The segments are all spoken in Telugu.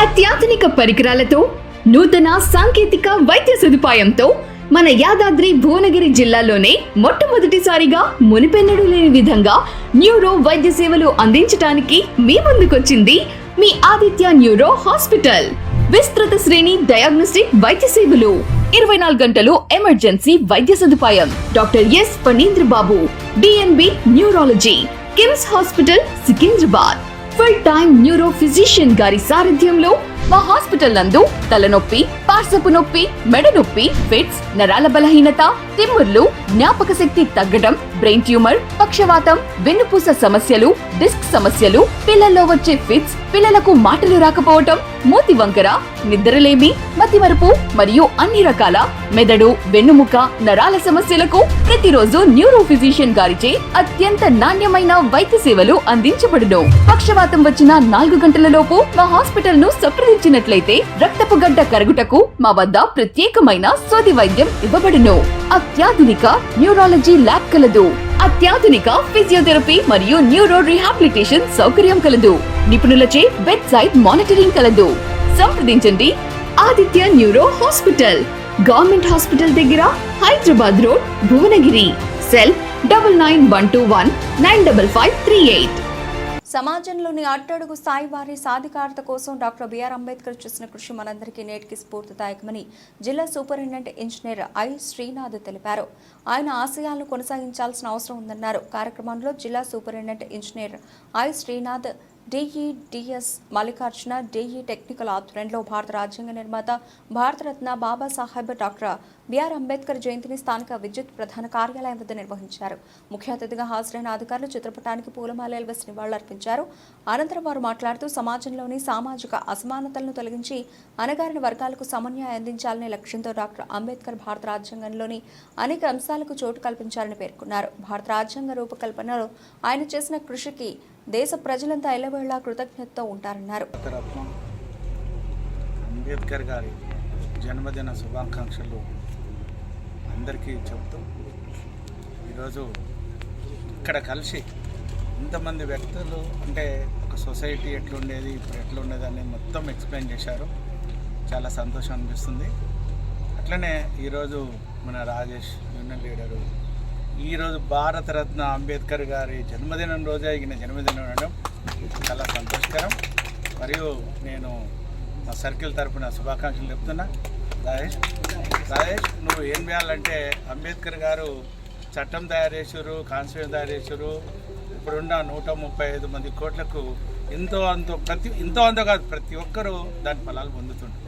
అత్యాధునిక పరికరాలతో నూతన సాంకేతిక వైద్య సదుపాయంతో మన యాదాద్రి భువనగిరి జిల్లాలోనే మొట్టమొదటిసారిగా మునిపెన్నడు లేని విధంగా న్యూరో వైద్య సేవలు అందించడానికి మీ ముందుకొచ్చింది మీ ఆదిత్య న్యూరో హాస్పిటల్. విస్తృత శ్రేణి డయాగ్నోస్టిక్ వైద్య సేవలు ఇరవై నాలుగు గంటలు ఎమర్జెన్సీ వైద్య సదుపాయం. Doctor S. Phanindra Babu DNB neurology KIMS hospital Secunderabad. Full time neuro physician గారి సారథ్యంలో మా హాస్పిటల్ నందు తలనొప్పి పార్సపు నొప్పి మెడ నొప్పి ఫిట్స్ నరాల బలహీనత తిమ్ముర్లు జ్ఞాపక శక్తి తగ్గడం బ్రెయిన్ ట్యూమర్ పక్షవాతం వెన్నుపూస సమస్యలు డిస్క్ సమస్యలు పిల్లల్లో వచ్చే ఫిట్స్ పిల్లలకు మాటలు రాకపోవటం మూతి వంకర నిద్రలేమి మతిమరుపు మరియు అన్ని రకాల మెదడు వెన్నుముక నరాల సమస్యలకు ప్రతిరోజు న్యూరో ఫిజిషియన్ గారిచే అత్యంత నాణ్యమైన వైద్య సేవలు అందించబడును. పక్షవాతం వచ్చిన నాలుగు గంటల లోపు మా హాస్పిటల్ను సంప్రదించినట్లయితే రక్తపు గడ్డ కరుగుటకు మా వద్ద ప్రత్యేకమైన సోది వైద్యం ఇవ్వబడును. అత్యాధునిక న్యూరాలజీ ల్యాబ్ కలదు. అత్యాధునిక ఫిజియోథెరపీ మరియు న్యూరో రీహాబిలిటేషన్ సౌకర్యం కలదు. నిపుణులచే బెడ్ సైడ్ మానిటరింగ్ కలదు. సంప్రదించండి. Aditya neuro hospital. Government hospital దగ్గర Hyderabad road Bhuvanagiri. Cell double nine one two one nine double five three eight. సమాజంలోని అట్టడుగు స్థాయి వారి సాధికారత కోసం డాక్టర్ బిఆర్ అంబేద్కర్ చేసిన కృషి మనందరికీ నేటికి స్ఫూర్తిదాయకమని జిల్లా సూపరింటెండెంట్ ఇంజనీర్ ఐ శ్రీనాథ్ తెలిపారు. ఆయన ఆశయాలను కొనసాగించాల్సిన అవసరం ఉందన్నారు. కార్యక్రమంలో జిల్లా superintendent engineer I Srinath DEDS Mallikarjuna DE technical ఆధ్వర్యంలో భారత రాజ్యాంగ నిర్మాత భారతరత్న బాబాసాహెబ్ డాక్టర్ బిఆర్ అంబేద్కర్ జయంతిని స్థానిక విద్యుత్ ప్రధాన కార్యాలయం వద్ద నిర్వహించారు. ముఖ్య అతిథిగా హాజరైన అధికారులు చిత్రపటానికి పూలమాలలు వేసి నివాళులర్పించారు అనంతరం వారు మాట్లాడుతూ సమాజంలోని సామాజిక అసమానతలను తొలగించి అణగారిన వర్గాలకు సమన్యాయం అందించాలనే లక్ష్యంతో డాక్టర్ అంబేద్కర్ భారత రాజ్యాంగంలోని అనేక అంశాలకు చోటు కల్పించాలని పేర్కొన్నారు. భారత రాజ్యాంగ రూపకల్పనలో ఆయన చేసిన కృషికి దేశ ప్రజలంతా ఎల్లవేళలా కృతజ్ఞతతో ఉంటారన్నారు. అంబేద్కర్ గారి జన్మదిన శుభాకాంక్షలు అందరికీ చెప్తూ ఈరోజు ఇక్కడ కలిసి ఇంతమంది వ్యక్తులు అంటే ఒక సొసైటీ ఎట్లుండేది ఇప్పుడు ఎట్లుండేది అని మొత్తం ఎక్స్ప్లెయిన్ చేశారు. చాలా సంతోషం అనిపిస్తుంది. అట్లనే ఈరోజు మన రాజేష్ యూనియన్ లీడరు ఈరోజు భారతరత్న అంబేద్కర్ గారి జన్మదినం రోజే ఈయన జన్మదినం ఉండడం చాలా సంతోషకరం. మరియు నేను మా సర్కిల్ తరఫున శుభాకాంక్షలు చెప్తున్నా. రాజేష్ రాజేష్ నువ్వు ఏం చేయాలంటే అంబేద్కర్ గారు చట్టం తయారు చేశారు కాన్స్టిట్యూషన్ తయారు చేశారు ఇప్పుడున్న నూట ముప్పై ఐదు మంది కోట్లకు ఎంతో అంతో ప్రతి ఎంతో అంతో కాదు ప్రతి ఒక్కరూ దాని ఫలాలు పొందుతుంటారు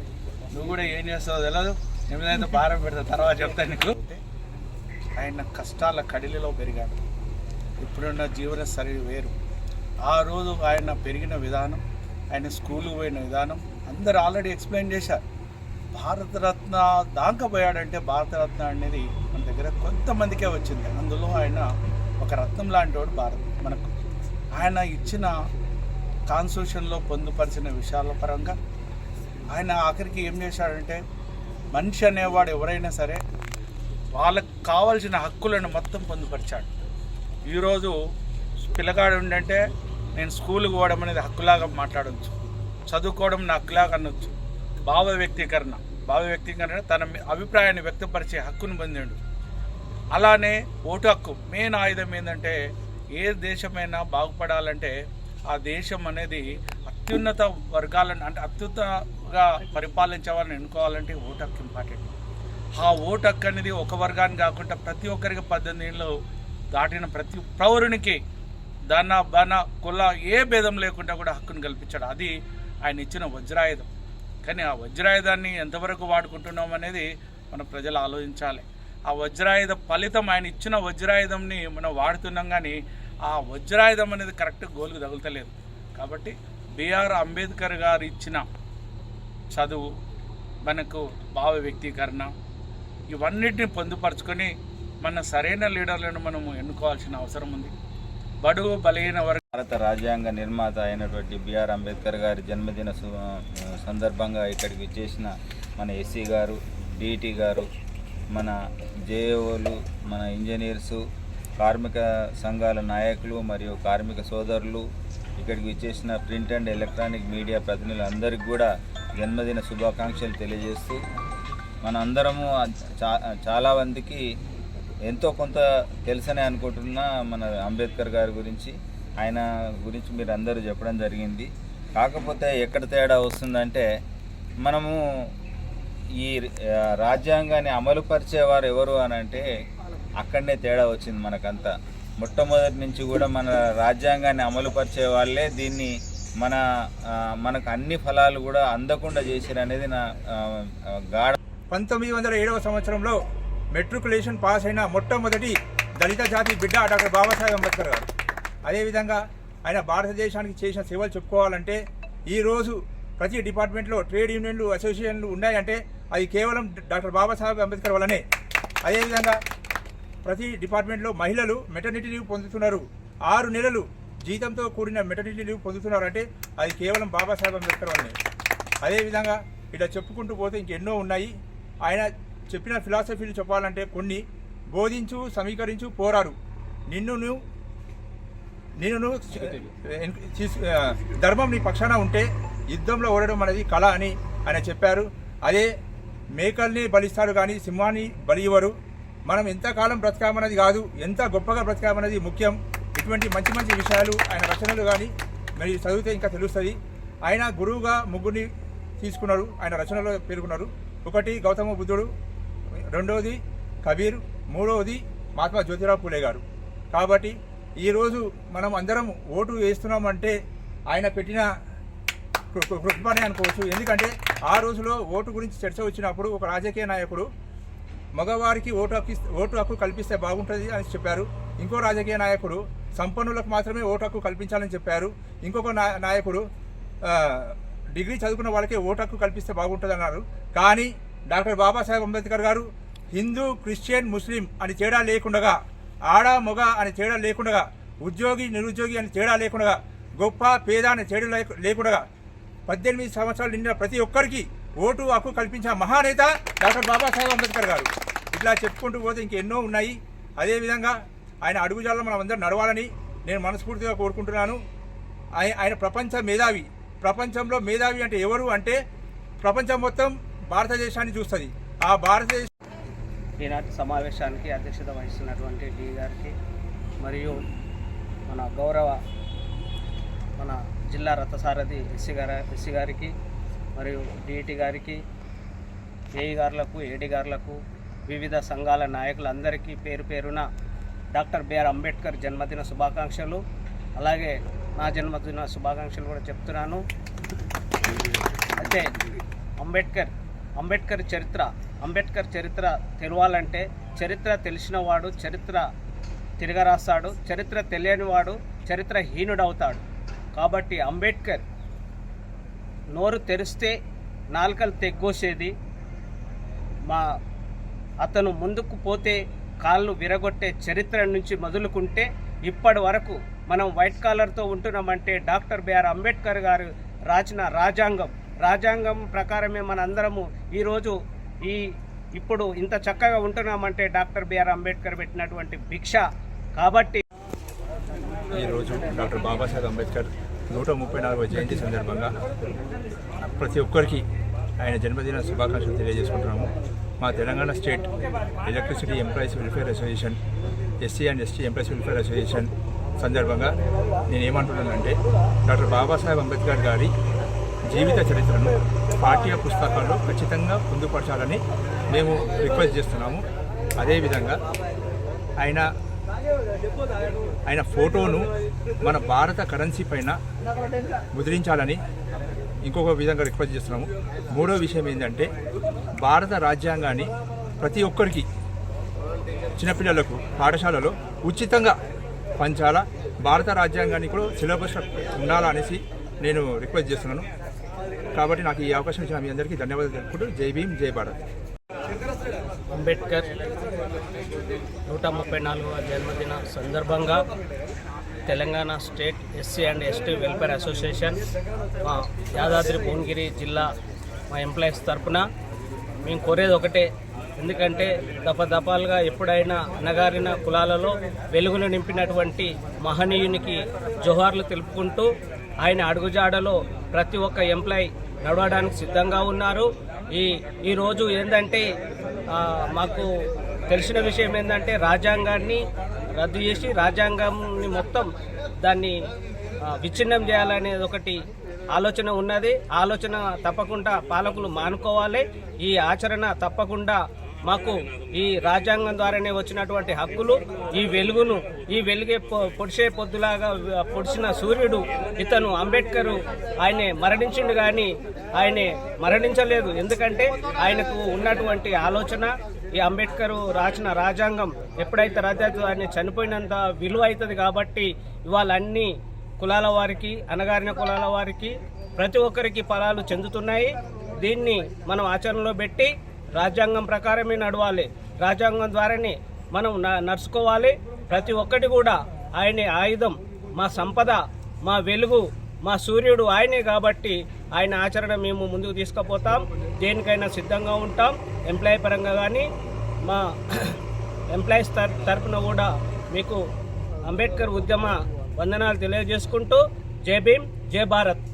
నువ్వు కూడా ఏం చేస్తావు తెలియదు ఏమైనా భారం పెడతా తర్వాత చెప్తాను నీకు. ఆయన కష్టాల కడిలిలో పెరిగాడు. ఇప్పుడున్న జీవన సరి వేరు. ఆ రోజు ఆయన పెరిగిన విధానం ఆయన స్కూల్కి పోయిన విధానం అందరు ఆల్రెడీ ఎక్స్ప్లెయిన్ చేశారు. భారతరత్న దాకా పోయాడంటే భారతరత్న అనేది మన దగ్గర కొంతమందికే వచ్చింది. అందులో ఆయన ఒక రత్నం లాంటి వాడు భారత్ మనకు. ఆయన ఇచ్చిన కాన్స్టిట్యూషన్లో పొందుపరిచిన విషయాల పరంగా ఆయన ఆఖరికి ఏం చేశాడంటే మనిషి అనేవాడు ఎవరైనా సరే వాళ్ళకు కావాల్సిన హక్కులను మొత్తం పొందుపరిచాడు. ఈరోజు పిల్లగాడు ఉండంటే నేను స్కూల్కి పోవడం అనేది హక్కులాగా మాట్లాడవచ్చు చదువుకోవడం నా హక్కులాగా అనొచ్చు. భావ వ్యక్తీకరణ. భావ వ్యక్తీకరణ తన అభిప్రాయాన్ని వ్యక్తపరిచే హక్కును పొందాడు. అలానే ఓటు హక్కు. మెయిన్ ఆయుధం ఏంటంటే ఏ దేశమైనా బాగుపడాలంటే ఆ దేశం అనేది అత్యున్నత వర్గాలను అంటే అత్యున్నతగా పరిపాలించే వాళ్ళని ఎన్నుకోవాలంటే ఓటు హక్కు ఇంపార్టెంట్. ఆ ఓటు హక్కు అనేది ఒక వర్గాన్ని కాకుండా ప్రతి ఒక్కరికి పద్దెనిమిది ఏళ్ళు దాటిన ప్రతి పౌరునికి ధన బన కుల ఏ భేదం లేకుండా కూడా హక్కును కల్పించాడు. అది ఆయన ఇచ్చిన వజ్రాయుధం. కానీ ఆ వజ్రాయుధాన్ని ఎంతవరకు వాడుకుంటున్నాం అనేది మన ప్రజలు ఆలోచించాలి. ఆ వజ్రాయుధ ఫలితం ఆయన ఇచ్చిన వజ్రాయుధంని మనం వాడుతున్నాం కానీ ఆ వజ్రాయుధం అనేది కరెక్ట్ గోలుకు తగులుతలేదు. కాబట్టి బిఆర్ అంబేద్కర్ గారు ఇచ్చిన చదువు మనకు భావ వ్యక్తీకరణ ఇవన్నిటిని పొందుపరుచుకొని మన సరైన లీడర్లను మనము ఎన్నుకోవాల్సిన అవసరం ఉంది. బడుగు బలహీన వర్గ భారత రాజ్యాంగ నిర్మాత అయినటువంటి బిఆర్ అంబేద్కర్ గారి జన్మదిన సు- సందర్భంగా ఇక్కడికి వచ్చేసిన మన ఎస్సీ గారు డిటి గారు మన జేఓలు మన ఇంజనీర్సు కార్మిక సంఘాల నాయకులు మరియు కార్మిక సోదరులు ఇక్కడికి వచ్చేసిన ప్రింట్ అండ్ ఎలక్ట్రానిక్ మీడియా ప్రతినిధులందరికీ కూడా జన్మదిన శుభాకాంక్షలు తెలియజేస్తూ మన అందరము చాలా మందికి ఎంతో కొంత తెలుసనే అనుకుంటున్నా మన అంబేద్కర్ గారి గురించి. ఆయన గురించి మీరు అందరూ చెప్పడం జరిగింది. కాకపోతే ఎక్కడ తేడా వస్తుందంటే మనము ఈ రాజ్యాంగాన్ని అమలు పరిచేవారు ఎవరు అని అంటే అక్కడనే తేడా వచ్చింది మనకంతా. మొట్టమొదటి నుంచి కూడా మన రాజ్యాంగాన్ని అమలు పరిచే వాళ్ళే దీన్ని మన మనకు అన్ని ఫలాలు కూడా అందకుండా చేశారు అనేది నా గాఢ పంతొమ్మిది వందల ఏడవ సంవత్సరంలో మెట్రికులేషన్ పాస్ అయిన మొట్టమొదటి దళిత జాతి బిడ్డ డాక్టర్ బాబాసాహెబ్ అంబేద్కర్ గారు. అదేవిధంగా ఆయన భారతదేశానికి చేసిన సేవలు చెప్పుకోవాలంటే ఈరోజు ప్రతి డిపార్ట్మెంట్లో ట్రేడ్ యూనియన్లు అసోసియేషన్లు ఉన్నాయంటే అది కేవలం డాక్టర్ బాబాసాహెబ్ అంబేద్కర్ వల్లనే. అదేవిధంగా ప్రతి డిపార్ట్మెంట్లో మహిళలు మెటర్నిటీ లీవ్ పొందుతున్నారు. ఆరు నెలలు జీతంతో కూడిన మెటర్నిటీ లీవ్ పొందుతున్నారు అంటే అది కేవలం బాబాసాహెబ్ అంబేద్కర్ వల్లనే. అదేవిధంగా ఇలా చెప్పుకుంటూ పోతే ఇంకెన్నో ఉన్నాయి. ఆయన చెప్పిన ఫిలాసఫీలు చెప్పాలంటే కొన్ని. బోధించు సమీకరించు పోరాడు. నిన్ను నువ్వు నిన్ను నువ్వు ధర్మం నీ పక్షాన ఉంటే యుద్ధంలో ఓడడం అనేది కళ అని ఆయన చెప్పారు. అదే మేకల్ని బలిస్తారు కానీ సింహాన్ని బలి ఇవ్వరు. మనం ఎంతకాలం బ్రతకామన్నది కాదు ఎంత గొప్పగా బ్రతకామన్నది ముఖ్యం. ఇటువంటి మంచి మంచి విషయాలు ఆయన రచనలు కానీ మరి చదివితే ఇంకా తెలుస్తుంది. ఆయన గురువుగా ముగ్గురిని తీసుకున్నారు ఆయన రచనలో పేర్కొన్నారు. ఒకటి గౌతమ బుద్ధుడు రెండవది కబీర్ మూడవది మహాత్మా జ్యోతిరావు పూలే గారు. కాబట్టి ఈరోజు మనం అందరం ఓటు వేస్తున్నామంటే ఆయన పెట్టిన కృ- కృపనే అనుకోవచ్చు. ఎందుకంటే ఆ రోజులో ఓటు గురించి చర్చ వచ్చినప్పుడు ఒక రాజకీయ నాయకుడు మగవారికి ఓటు హక్కు ఓటు హక్కు కల్పిస్తే బాగుంటుంది అని చెప్పారు. ఇంకో రాజకీయ నాయకుడు సంపన్నులకు మాత్రమే ఓటు హక్కు కల్పించాలని చెప్పారు. ఇంకొక నాయకుడు డిగ్రీ చదువుకున్న వాళ్ళకే ఓటు హక్కు కల్పిస్తే బాగుంటుంది అన్నారు కానీ డాక్టర్ బాబాసాహెబ్ అంబేద్కర్ గారు హిందూ క్రిస్టియన్ ముస్లిం అని తేడా లేకుండా ఆడ మొగ అని తేడా లేకుండా ఉద్యోగి నిరుద్యోగి అని తేడా లేకుండా గొప్ప పేద అని తేడా లేకు- లేకుండా పద్దెనిమిది సంవత్సరాలు నిండిన ప్రతి ఒక్కరికి ఓటు హక్కు కల్పించిన మహానేత డాక్టర్ బాబాసాహెబ్ అంబేద్కర్ గారు. ఇట్లా చెప్పుకుంటూ పోతే ఇంకెన్నో ఉన్నాయి. అదేవిధంగా ఆయన అడుగుజాలలో మనం అందరం నడవాలని నేను మనస్ఫూర్తిగా కోరుకుంటున్నాను. ఆయన ప్రపంచ మేధావి. ప్రపంచంలో మేధావి అంటే ఎవరు అంటే ప్రపంచం మొత్తం భారతదేశాన్ని చూస్తుంది. ఆ భారతదేశ ఈనాటి సమావేశానికి అధ్యక్షత వహిస్తున్నటువంటి డి గారికి మరియు మన గౌరవ మన జిల్లా రథసారథి ఎస్సీ గారి ఎస్సీ గారికి మరియు డిఈటి గారికి ఏఈ గారులకు ఏడి గారులకు వివిధ సంఘాల నాయకులందరికీ పేరు పేరున డాక్టర్ బిఆర్ అంబేద్కర్ జన్మదిన శుభాకాంక్షలు. అలాగే నా జన్మదిన శుభాకాంక్షలు కూడా చెప్తున్నాను. అయితే అంబేద్కర్ అంబేద్కర్ చరిత్ర అంబేద్కర్ చరిత్ర తెలవాలంటే చరిత్ర తెలిసినవాడు చరిత్ర తిరగరాస్తాడు చరిత్ర తెలియనివాడు చరిత్రహీనుడవుతాడు కాబట్టి అంబేద్కర్ నోరు తెరిస్తే నాలుకలు తెగ్గోసేది. మా అతను ముందుకు పోతే కాళ్ళు విరగొట్టే చరిత్ర నుంచి మొదలుకుంటే ఇప్పటి వరకు మనం వైట్ కాలర్తో ఉంటున్నామంటే డాక్టర్ బిఆర్ అంబేద్కర్ గారు రాసిన రాజ్యాంగం రాజ్యాంగం ప్రకారమే మనందరము ఈరోజు ఈ ఇప్పుడు ఇంత చక్కగా ఉంటున్నామంటే డాక్టర్ బిఆర్ అంబేద్కర్ పెట్టినటువంటి భిక్ష. కాబట్టి ఈరోజు డాక్టర్ బాబాసాహెబ్ అంబేద్కర్ నూట ముప్పై నాలుగవ జయంతి సందర్భంగా ప్రతి ఒక్కరికి ఆయన జన్మదిన శుభాకాంక్షలు తెలియజేసుకుంటున్నాము. మా Telangana state electricity employees welfare association SC and ST employees welfare association సందర్భంగా నేను ఏమంటున్నానంటే డాక్టర్ బాబాసాహెబ్ అంబేద్కర్ గారి జీవిత చరిత్రను పాఠ్య పుస్తకాల్లో ఖచ్చితంగా పొందుపరచాలని మేము రిక్వెస్ట్ చేస్తున్నాము. అదేవిధంగా ఆయన ఆయన ఫోటోను మన భారత కరెన్సీ పైన ముద్రించాలని ఇంకొక విధంగా రిక్వెస్ట్ చేస్తున్నాము. మూడో విషయం ఏంటంటే భారత రాజ్యాంగాన్ని ప్రతి ఒక్కరికి చిన్నపిల్లలకు పాఠశాలలో ఉచితంగా పంచాలా భారత రాజ్యాంగాన్ని కూడా సిలబస్ ఉండాలనేసి నేను రిక్వెస్ట్ చేస్తున్నాను. కాబట్టి నాకు ఈ అవకాశం ఇచ్చిన మీ అందరికీ ధన్యవాదాలు తెలుపుకుంటూ జై భీమ్ జై భారత్. అంబేద్కర్ నూట ముప్పై నాలుగవ జన్మదిన సందర్భంగా Telangana state SC and ST welfare association మా యాదాద్రి భువనగిరి జిల్లా మా ఎంప్లాయీస్ తరపున మేము కోరేది ఒకటే ఎందుకంటే దపదపాలుగా ఎప్పుడైనా అనగారిన కులాలలో వెలుగులు నింపినటువంటి మహనీయునికి జోహార్లు తెలుపుకుంటూ ఆయన అడుగుజాడలో ప్రతి ఒక్క ఎంప్లాయ్ నడవడానికి సిద్ధంగా ఉన్నారు. ఈ ఈరోజు ఏంటంటే మాకు తెలిసిన విషయం ఏంటంటే రాజ్యాంగాన్ని రద్దు చేసి రాజ్యాంగాన్ని మొత్తం దాన్ని విచ్ఛిన్నం చేయాలనేది ఒకటి ఆలోచన ఉన్నది. ఆలోచన తప్పకుండా పాలకులు మానుకోవాలి. ఈ ఆచరణ తప్పకుండా మాకు ఈ రాజ్యాంగం ద్వారానే వచ్చినటువంటి హక్కులు ఈ వెలుగును ఈ వెలుగే పొడిసే పొద్దులాగా పొడిచిన సూర్యుడు ఇతను అంబేద్కర్ ఆయనే మరణించిండు కానీ ఆయనే మరణించలేదు. ఎందుకంటే ఆయనకు ఉన్నటువంటి ఆలోచన ఈ అంబేద్కర్ రాసిన రాజ్యాంగం ఎప్పుడైతే రద్దవుతుందో ఆయన చనిపోయినంత విలువ అవుతుంది కాబట్టి ఇవాళ అన్ని కులాల వారికి అనగారిన కులాల వారికి ప్రతి ఒక్కరికి ఫలాలు చెందుతున్నాయి. దీన్ని మనం ఆచరణలో పెట్టి రాజ్యాంగం ప్రకారమే నడవాలి. రాజ్యాంగం ద్వారానే మనం న- నడుచుకోవాలి. ప్రతి ఒక్కటి కూడా ఆయనే ఆయుధం. మా సంపద మా వెలుగు మా సూర్యుడు ఆయనే కాబట్టి ఆయన ఆచరణ మేము ముందుకు తీసుకుపోతాం. దేనికైనా సిద్ధంగా ఉంటాం. ఎంప్లాయీ పరంగా కానీ మా ఎంప్లాయీస్ తర తరపున కూడా మీకు అంబేద్కర్ ఉద్యమ వందనాలు తెలియజేసుకుంటూ జై భీమ్ జై భారత్.